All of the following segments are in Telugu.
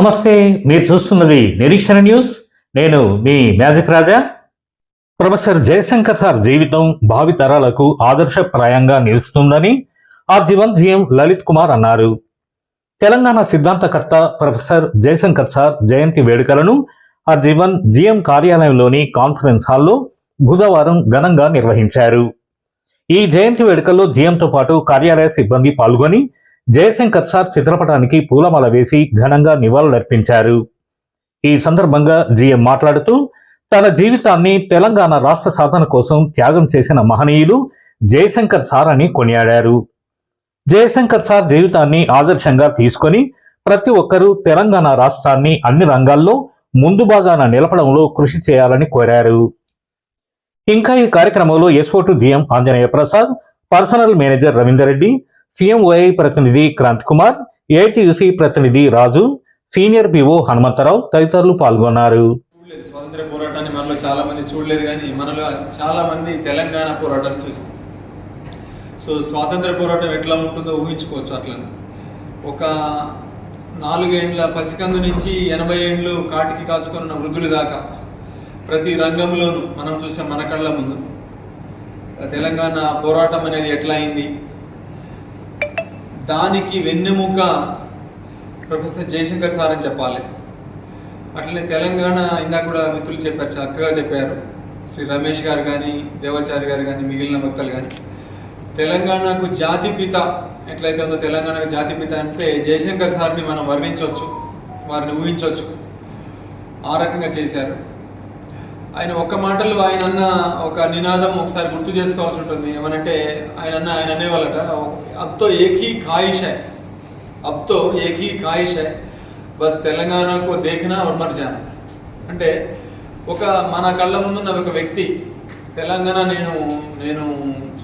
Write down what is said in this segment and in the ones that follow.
నమస్తే మీరు చూస్తున్నది నిరీక్షణ న్యూస్. నేను మీ magic Raja. Professor Jayashankar sir జీవితం భావితరాలకు ఆదర్శప్రాయంగా నిలుస్తుందని ఆ జీవన్ జీఎం లలిత్ కుమార్ అన్నారు. తెలంగాణ సిద్ధాంతకర్త ప్రొఫెసర్ జయశంకర్ సార్ జయంతి వేడుకలను ఆ జీవన్ జీఎం కార్యాలయంలోని కాన్ఫరెన్స్ హాల్లో బుధవారం ఘనంగా నిర్వహించారు. ఈ జయంతి వేడుకల్లో జీఎంతో పాటు కార్యాలయ సిబ్బంది పాల్గొని జయశంకర్ సార్ చిత్రపటానికి పూలమాల వేసి ఘనంగా నివాళులర్పించారు. ఈ సందర్భంగా జీఎం మాట్లాడుతూ తన జీవితాన్ని తెలంగాణ రాష్ట్ర సాధన కోసం త్యాగం చేసిన మహనీయులు జయశంకర్ సార్ అని కొనియాడారు. జయశంకర్ సార్ జీవితాన్ని ఆదర్శంగా తీసుకొని ప్రతి ఒక్కరూ తెలంగాణ రాష్ట్రాన్ని అన్ని రంగాల్లో ముందు భాగాన నిలపడంలో కృషి చేయాలని కోరారు. ఇంకా ఈ కార్యక్రమంలో SO to GM Anjaneya Prasad personal manager Ravinder Reddy CMOI ప్రతినిధి క్రాంత్ కుమార్ ఏటీయూసీ ప్రతినిధి రాజు సీనియర్ పిఓ హనుమంతరావు తదితరులు పాల్గొన్నారు. స్వాతంత్ర పోరాటాన్ని మనలో చాలా మంది చూడలేదు కానీ మనలో చాలా మంది తెలంగాణ పోరాటాన్ని చూసింది సో స్వాతంత్ర పోరాటం ఎట్లా ఉంటుందో ఊహించుకోవచ్చు అట్లా ఒక నాలుగేండ్ల పసికందు నుంచి ఎనభై ఏండ్లు కాటికి కాచుకున్న వృద్ధుల దాకా ప్రతి రంగంలోనూ మనం చూసాం మన కళ్ళ ముందు. తెలంగాణ పోరాటం అనేది ఎట్లా అయింది? దానికి వెన్నెముక ప్రొఫెసర్ జయశంకర్ సార్ అని చెప్పాలి. అట్లనే తెలంగాణ ఇందాక కూడా మిత్రులు చెప్పారు చక్కగా చెప్పారు. శ్రీ రమేష్ గారు కానీ దేవాచారి గారు కానీ మిగిలిన భక్తులు కానీ తెలంగాణకు జాతిపిత ఎట్లయితే ఉందో తెలంగాణకు జాతిపిత అంటే జయశంకర్ సార్ని మనం వర్ణించవచ్చు వారిని ఊహించవచ్చు. ఆ రకంగా చేశారు. ఆయన ఒక్క మాటలు ఆయన అన్న ఒక నినాదం ఒకసారి గుర్తు చేసుకోవాల్సి ఉంటుంది. ఏమనంటే ఆయన అన్న ఆయన అనేవాళ్ళట అబ్తో ఏకీ కాయిష అబ్తో ఏకీ ఖాయిష్ బస్ తెలంగాణకు దేఖనా ఉన్మర్ అంటే ఒక మన కళ్ళ ముందున్న ఒక వ్యక్తి తెలంగాణ నేను నేను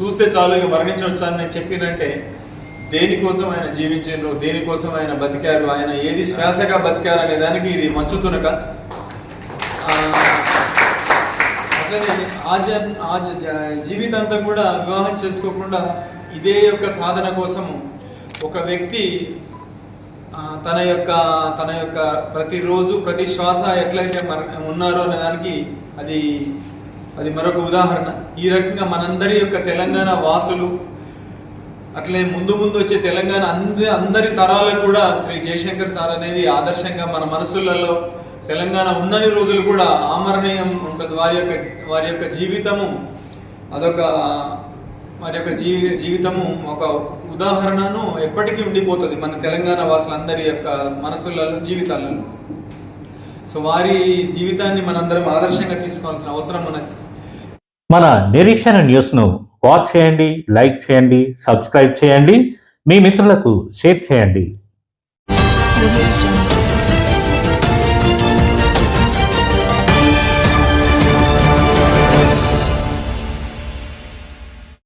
చూస్తే చాలు ఇక మరణించవచ్చాను నేను చెప్పినంటే దేనికోసం ఆయన జీవించారు దేనికోసం ఆయన బతికారు ఆయన ఏది శ్వాసగా బతికారు అనే దానికి ఇది మంచుతునక అట్లనే ఆజ ఆజ జీవితాంతం కూడా వివాహం చేసుకోకుండా ఇదే యొక్క సాధన కోసము ఒక వ్యక్తి తన యొక్క తన యొక్క ప్రతిరోజు ప్రతి శ్వాస ఎట్లయితే మన ఉన్నారో అనే దానికి అది అది మరొక ఉదాహరణ. ఈ రకంగా మనందరి యొక్క తెలంగాణ వాసులు అట్లే ముందు ముందు వచ్చే తెలంగాణ అందరి అందరి తరాలకు కూడా శ్రీ జయశంకర్ సార్ అనేది ఆదర్శంగా మన మనసులలో తెలంగాణ ఉన్నన్ని రోజులు కూడా ఆమరణీయం ఉంటుంది వారి యొక్క వారి యొక్క జీవితము అదొక వారి యొక్క జీ జీవితము ఒక ఉదాహరణను ఎప్పటికీ ఉండిపోతుంది మన తెలంగాణ వాసులందరి యొక్క మనసులలో జీవితాలలో. సో వారి జీవితాన్ని మనందరం ఆదర్శంగా తీసుకోవాల్సిన అవసరం ఉన్నది. మన నిరీక్షణ న్యూస్ను వాచ్ చేయండి లైక్ చేయండి సబ్స్క్రైబ్ చేయండి. మీ మిత్రులకు షేర్ చేయండి.